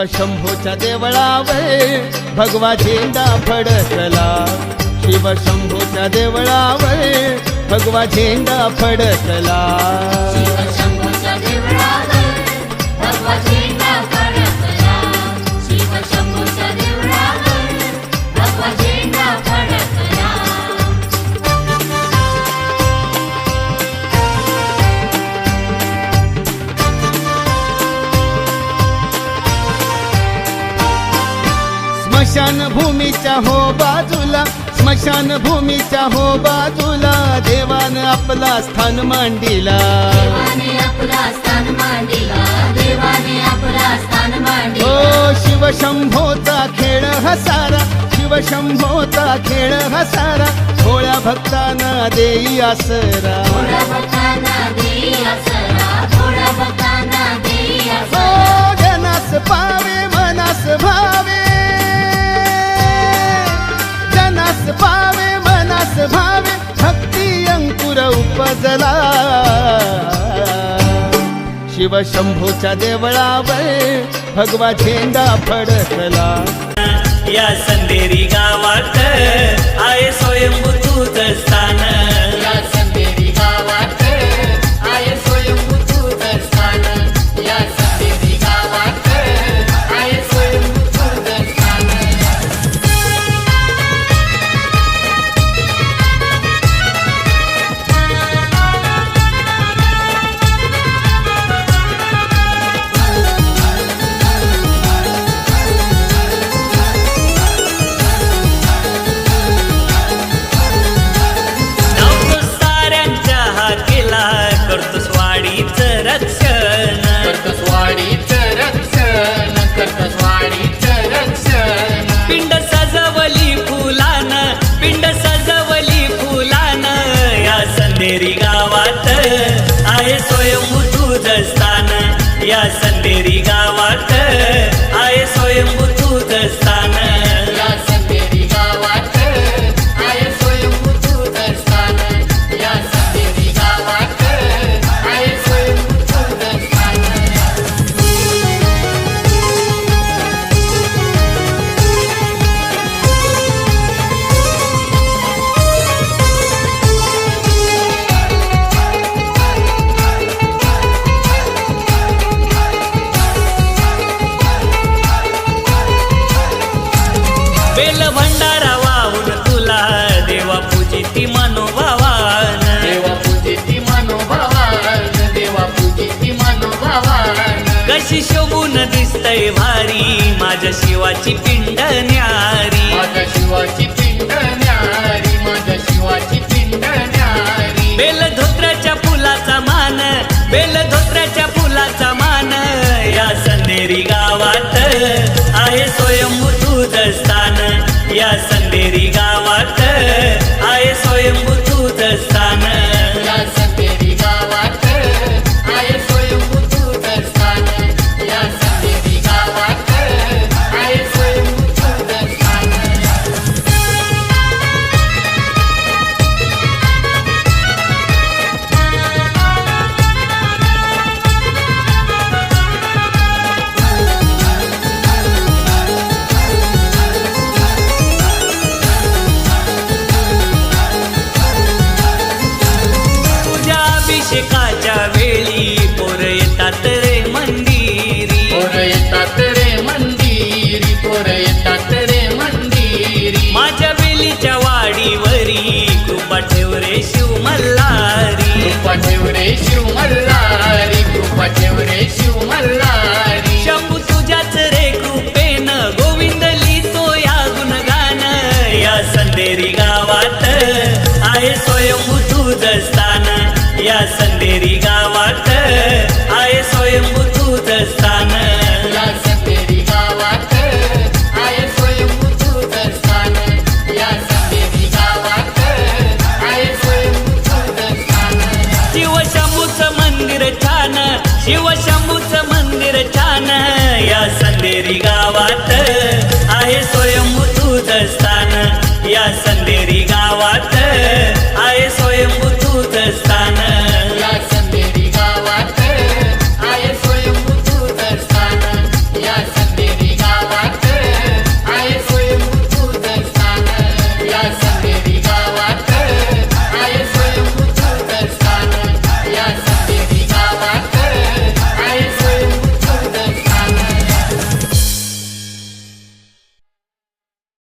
शिवशंभूच्या देवळावर भगवा झेंडा फडकला. शिवशंभूच्या देवळावर भगवा झेंडा फडकला. स्मशान भूमीच्या हो बाजूला स्मशान भूमीच्या हो बाजूला देवान आपला स्थान मांडिला. देवाने आपला स्थान मांडिला देवाने आपला स्थान ओ मांडिला शिवशंभोचा खेळ हसारा शिवशंभोचा खेळ हसारा भोळ्या भक्तांना देई आसरा. उपजला शिवशंभूच्या देवळावर भगवा झेंडा फडकला. या संदेरी गावात संदेरी गावात. आहे स्वयंभूत स्थान कशी शोभून दिसतय भारी. माझ्या शिवाची पिंड न्यारी. माझ्या शिवाची पिंड न्यारी. माझ्या शिवाची पिंड न्यारी. बेल धोत्र्याच्या फुलाचा मान. बेल धोत्र्याच्या फुलाचा मान. या संदेरी गावात आहे स्वयंभू तुझ स्थान या संदेरी गावात आहे स्वयंभू तुझ स्थान ठेव रे शिव मल्हारी. कृपा ठेव रे शिव मल्हारी कृपा ठेव रे शिव मल्हारी. शंभू तुझ्याच रे कृपेन गोविंद लिहितो या गुणगान. या संदेरी गावात आहे स्वयंभू तुझ स्थान. या संदेरी गावात आहे स्वयंभू तुझ स्थान.